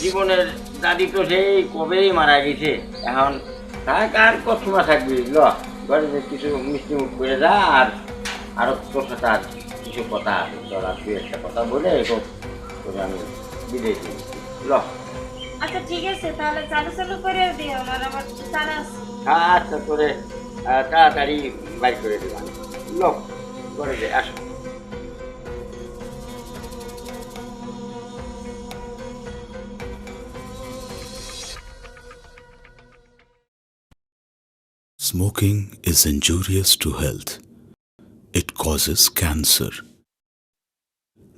জীবনের দাদি তো সেই কবেই মারা গেছে। এখন আর কত সময় থাকবি? ল ঘরে কিছু মিষ্টি মুখ করে যা আর আরও তোর সাথে আর কিছু কথা আছে। তোর আর তুই একটা কথা বলে এরকম আমি বিদায় দিই ল। আচ্ছা ঠিক আছে তাহলে চালু চালু করে দিও আমার আবার চালা আচ্ছা তোরে তাড়াতাড়ি বাইক করে দিলাম ল ঘরে যে আসো। Smoking is injurious to health. It causes cancer.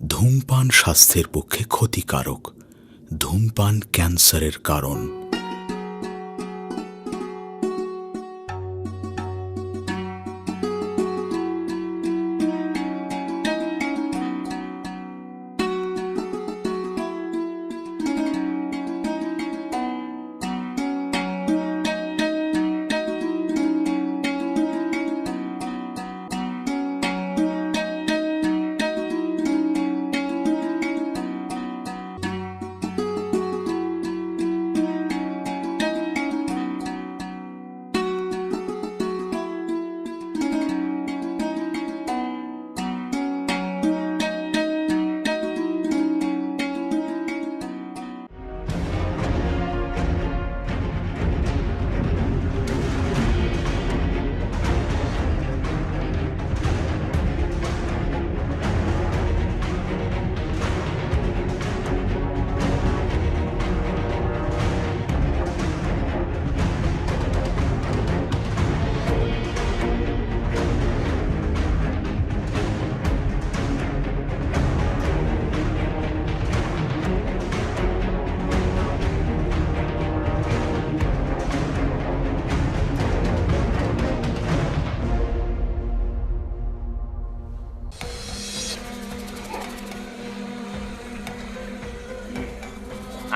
ধূমপান স্বাস্থ্যের পক্ষে ক্ষতিকারক ধূমপান ক্যান্সারের কারণ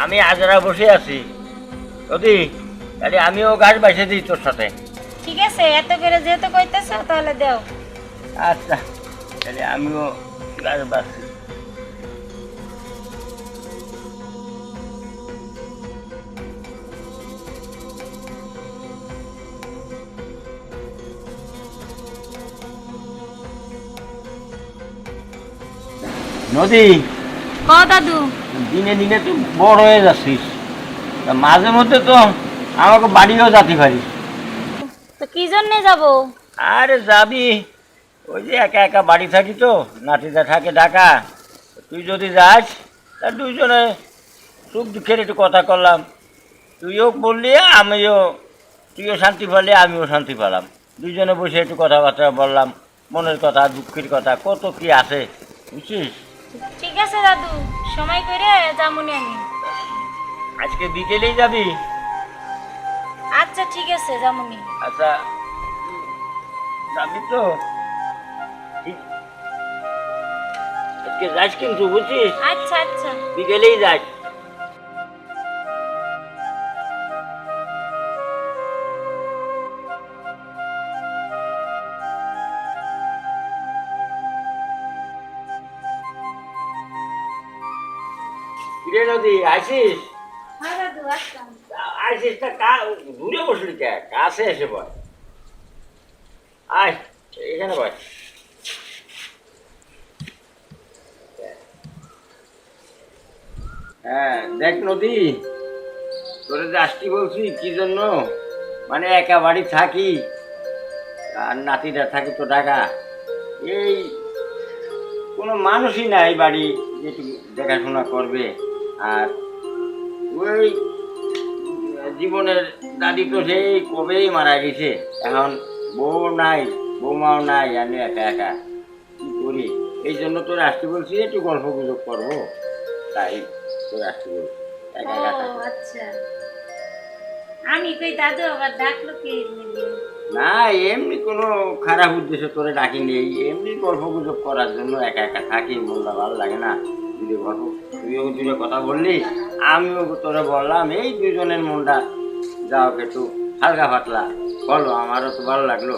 আমি আজরা বসে আছি। যদি তাহলে আমিও গাছ বাইসে দিই তোর সাথে। ঠিক আছে এত করে যেহেতু কইতেছ তাহলে দেও। আচ্ছা তাহলে আমিও গাছ বাঁচছি নদী ক দাদু। দিনে দিনে তুই বড় হয়ে যাচ্ছিস। তা মাঝে মধ্যে তো আমাকে বাড়িও যাতে পারিস। তো কি জন্য যাব? আরে যাবি। ওই যে একা একা বাড়ি থাকি তো নাতিটা থাকে ঢাকা। তুই যদি যাস তা দুইজনে সুখ দুঃখের একটু কথা করলাম। তুইও বললি আমিও তুইও শান্তি পেলে আমিও শান্তি পেলাম। দুইজনে বসে একটু কথাবার্তা বললাম মনের কথা দুঃখের কথা কত কি আছে বুঝছিস? ঠিক আছে দাদু। সময় করে যামুনি আমি আজকে বিকেলেই যাবি? আচ্ছা ঠিক আছে যামুনি আচ্ছা যাবি তো? ঠিক। আজকে যাস কিন্তু বুঝছিস? আচ্ছা আচ্ছা। বিকেলেই যাস। কিরে নদী আসিস হ্যাঁ আসিস তা কা দূরে বসলি কে? কাছে এসে বয় আয় এখানে বয় হ্যাঁ দেখ নদী তোরে যে আসছি বলছি কি জন্য? মানে একা বাড়ি থাকি। আর নাতিটা থাকি তো ঢাকা। এই কোনো মানুষই নাই বাড়ি যেটু দেখাশোনা করবে। আর ওই জীবনের দাদি তো সেই কবেই মারা গেছে। এখন বউ নাই বৌমাও নাই আমি একা একা কি করি? এই জন্য তোর আসতে বলছি একটু গল্প গুজব করব। তাই তোর আসতে বলছি একা একা। আচ্ছা। আমি কই দাদু আবার ডাকলো কে না এমনি কোনো খারাপ উদ্দেশ্য তোরে ডাকি নেই এমনি গল্প গুজব করার জন্য একা একা থাকি মনটা ভালো লাগে না। দুটো গল্প তুইও দুটো কথা বললি? আমিও তোরে বললাম এই দুজনের মনটা যাও একটু হালকা পাতলা বলো আমারও তো ভালো লাগল।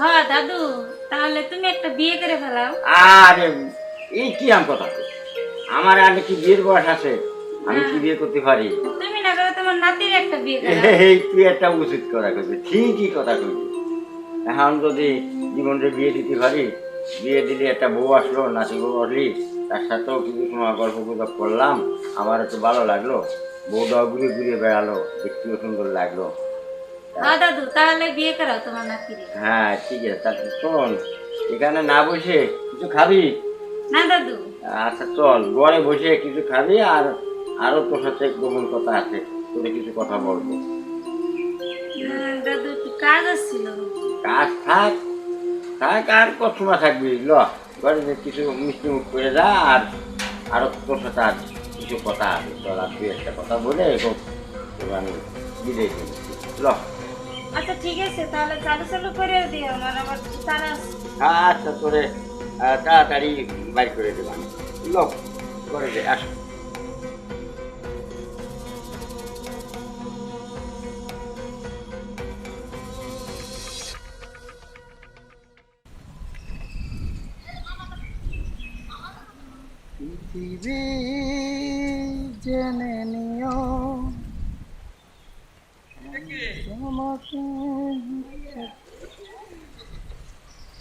হ্যাঁ দাদু তাহলে তুমি একটা বিয়ে করে ফেলাও। আর এই কি আম কথা? আমার আর কি বিয়ের বয়স আছে? আমি কি বিয়ে করতে পারি? তুমি না করে তোমার নাতির একটা বিয়ে এই তুই একটা উচিত কথা কইছিস ঠিকই কথা কইছিস। এখন যদি জীবনকে বিয়ে দিতে পারি বিয়ে দিলে একটা বউ আসলো নাতি বউ আসলি তার সাথেও কিছু সময় গল্প গুজব করলাম। আমার একটু ভালো লাগল। বউটাও ঘুরে ঘুরে বেড়ালো দেখতেও সুন্দর লাগল। হ্যাঁ দাদু তাহলে বিয়ে করো তোমার নাতির। হ্যাঁ ঠিক আছে তা শোন এখানে না বসে কিছু খাবি? না দাদু। আচ্ছা চল ঘরে বসে কিছু খাবি আর আরও তোর সাথে গোপন কথা আছে তোরে কিছু কথা বলব। দাদু কাজ আসছিল। কাজ থাক থাক আর কত থাকবি ল। ঘরে কিছু মিষ্টি মুখ করে যা আর আরও তোর সাথে আর কিছু কথা আছে। চল আর তুই একটা কথা বলে এরকম আমি বিদায় দিচ্ছি। ল। আচ্ছা ঠিক আছে তাহলে চালু চালু করে দিও আমার তারা আচ্ছা তোরে তাড়াতাড়ি বাইর করে দেবো আমি। ল করে দে আস।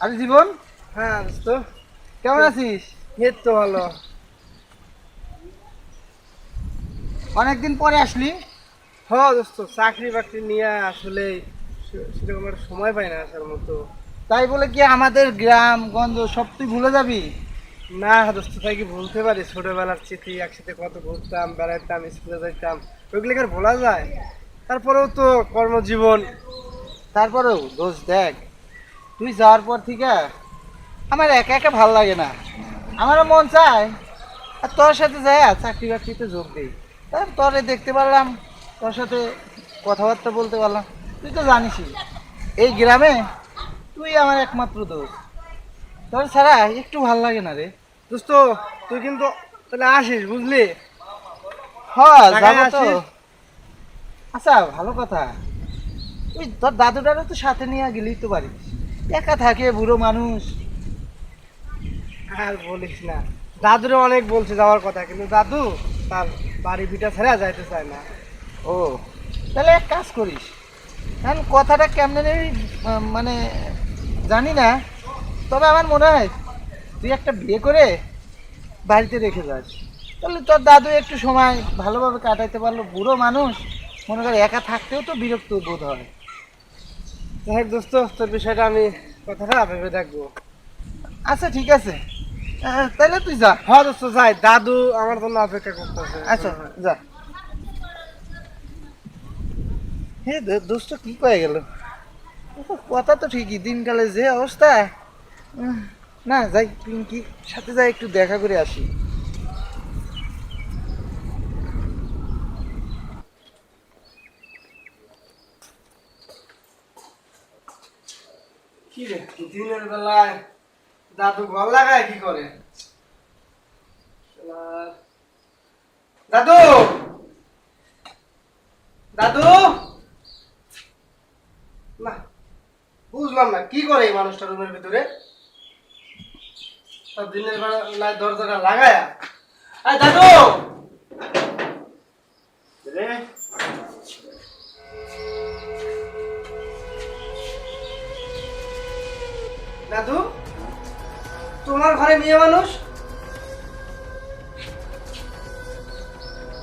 আরে জীবন? হ্যাঁ দোস্ত। কেমন আছিস? এই তো ভালো। অনেকদিন পরে আসলি? হ্যাঁ দোস্ত চাকরি বাকরি নিয়ে আসলে সেরকম একটা সময় পাই না আসার মতো। তাই বলে কি আমাদের গ্রাম গঞ্জ সব তুই ভুলে যাবি? না দোস্ত তাই কি ভুলতে পারি? ছোটবেলার স্মৃতি একসাথে কত ঘুরতাম বেড়াইতাম স্কুলে যাইতাম ওইগুলো আর ভোলা যায়? তারপরেও তো কর্মজীবন। তারপরেও দোষ দেখ। তুই যাওয়ার পর থেকে আমার একা একা ভালো লাগে না। আমারও মন চায়। আর তোর সাথে যাই চাকরি বাকরিতে যোগ দিই। তার তোরে দেখতে পারলাম তোর সাথে কথাবার্তা বলতে পারলাম। তুই তো জানিসই এই গ্রামে তুই আমার একমাত্র দোষ। তোর ছাড়া একটু ভালো লাগে না রে। দোস্ত তুই কিন্তু তাহলে আসিস বুঝলি? হ্যাঁ যাব তো। আসিস? আচ্ছা ভালো কথা। তুই তোর দাদুটারও তো সাথে নিয়ে গেলেই তো পারিস। একা থাকে বুড়ো মানুষ। আর বলিস না দাদুরে অনেক বলছে যাওয়ার কথা, কিন্তু দাদু তার বাড়ি ভিটা ছেড়ে যাইতে চায় না। ও, তাহলে এক কাজ করিস। এখন কথাটা কেমনে মানে জানি না, তবে আমার মনে হয় তুই একটা বিয়ে করে বাড়িতে রেখে যাস। তাহলে তোর দাদু একটু সময় ভালোভাবে কাটাইতে পারল, বুড়ো মানুষ। মনে করে একা থাকতেও তো বিরক্ত বোধ হয়। যাই হোক দোস্ত তোর বিষয়টা আমি কথাটা ভেবে দেখব। আচ্ছা ঠিক আছে। তাহলে তুই যা। হ্যাঁ দোস্ত যাই। দাদু আমার জন্য অপেক্ষা করতেছে। আচ্ছা যা। হে দো- দোস্ত কি কয়ে গেল? কথা তো ঠিকই দিনকালে যে অবস্থা। না যাই পিঙ্কি সাথে যাই একটু দেখা করে আসি। দাদু দাদু! না, বুঝলাম না, কি করে এই মানুষটা রুমের ভিতরে? সব দিনের বেলায় দরজাটা লাগায়। আয় দাদু! মেয়ে মানুষ?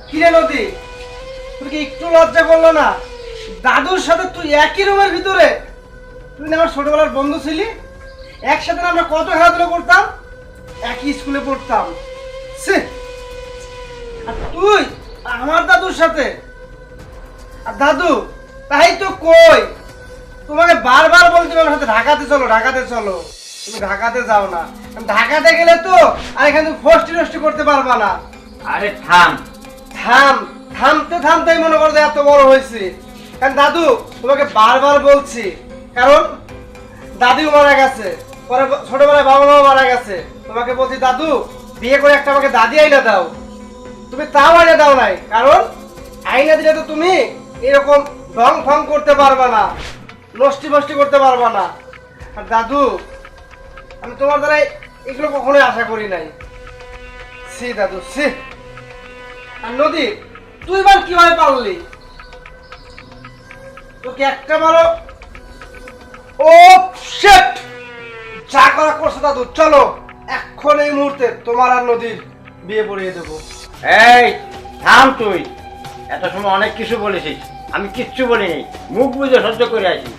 কিরে নদী কি একটু লজ্জা করল না? দাদুর সাথে তুই একই রুমের ভিতরে? তুই না আমার ছোটবেলার বন্ধু ছিলি? একসাথে আমরা কত খেলাধুলা করতাম? একই স্কুলে পড়তাম! আর তুই আমার দাদুর সাথে? আর দাদু, তাই তো কই? তোমাকে বারবার বলতে আমার সাথে ঢাকাতে চলো ঢাকাতে চলো। তুমি ঢাকাতে যাও না। ঢাকাতে গেলে তো আর এখানে ফষ্টি নষ্টি করতে পারবা না। আরে থাম। থাম থামতে থামতেই মনে করো এত বড় হয়েছে। কারণ দাদু তোমাকে বারবার বলছি কারণ দাদিও মারা গেছে পরে ছোটবেলায় বাবা মা মারা গেছে। তোমাকে বলছি দাদু বিয়ে করে একটা আমাকে দাদি আইনা দাও। তুমি তাও আইনা দাও নাই কারণ আইনা দিলে তো তুমি এরকম ঢং ফং করতে পারবা না নষ্টি ফষ্টি করতে পারবা না। আর দাদু আমি তোমার দ্বারা এগুলো কখনোই আশা করি নাই। সি দাদু সি আর নদী, তুই এবার কীভাবে পারলি? তোকে একটা মারো ও শেট যা করা করছে দাদু, চলো, এখন এই মুহূর্তে তোমার আর নদীর বিয়ে পড়িয়ে দেবো। এই, থাম তুই। এত সময় অনেক কিছু বলেছিস, আমি কিচ্ছু বলিনি। মুখ বুঝে সহ্য করে আছি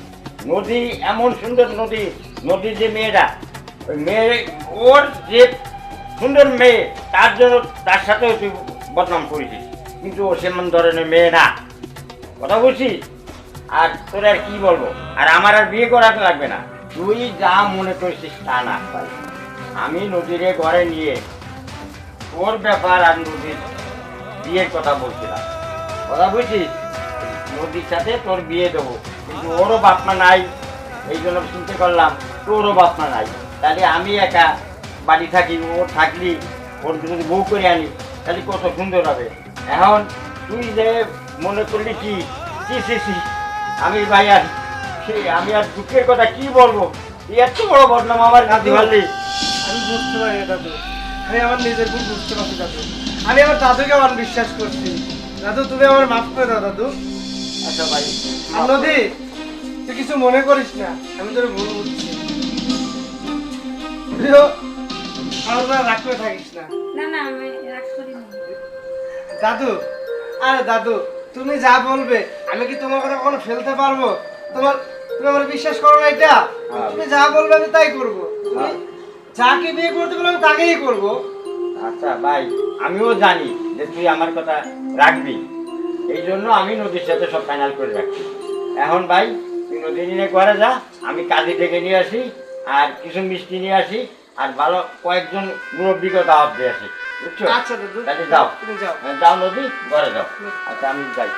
নদী এমন সুন্দর নদী, নদীর যে মেয়েটা ওই মেয়ে, ওর যে সুন্দর মেয়ে, তার জন্য তার সাথেও তুই বদনাম করেছিস। কিন্তু ও সেমন ধরনের মেয়ে না। কথা বলছিস? আর তোর আর কি বলব? আর আমার আর বিয়ে করাতে লাগবে না। তুই যা মনে করছিস তা না। আমি নদীরে ঘরে নিয়ে তোর ব্যাপার আর নদীর বিয়ের কথা বলছিলাম। কথা বুঝছিস নদীর সাথে তোর বিয়ে দেবো। কিন্তু ওরও বাপমা নাই। এই জন্য শুনতে করলাম, তোরও বাপমা নাই। তাহলে আমি একা বাড়ি থাকি ও থাকলি ওর যদি বউ করে আনি তাহলে কত সুন্দর হবে। এখন তুই যে মনে করলি কি কি সি সি আমি ভাই আর আমি আর দুঃখের কথা কি বলব? তুই এত বড় বদনাম আমার কাঁদি পারলি আমি বুঝতে পারি আমি আমার নিজের ভুল বুঝতে পারছি দাদু। আমি আমার দাদুকে আমার বিশ্বাস করছি। দাদু তুমি আমার মাফ করে দাও দাদু। আচ্ছা ভাই। নদী তুই কিছু মনে করিস না। আমি তোর ভুল বুঝছি। আমার উপর রাগ করে থাকিস না। না না আমি রাগ করিনি দাদু আরে দাদু তুমি যা বলবে আমি কি তোমার কথা কখনো ফেলতে পারব? তোমার তুমি আমার বিশ্বাস করো না এটা? তুমি যা বলবে আমি তাই করব। তুমি যাকে বিয়ে করতে বলে আমি তাকেই করব। আচ্ছা ভাই আমিও জানি যে তুই আমার কথা রাখবি। এই জন্য আমি নদীর সাথে সব ফাইনাল করে রাখছি। এখন ভাই তুই নদী নিয়ে ঘরে যা আমি কাজে ডেকে নিয়ে আসি। আর কিছু মিষ্টি নিয়ে আসি আর ভালো কয়েকজন মুরব্বীকে দাওয়াত দিয়ে আসি বুঝছ? আচ্ছা দাদু যাও। যাও যাও নদী ঘরে যাও। আচ্ছা আমি যাই।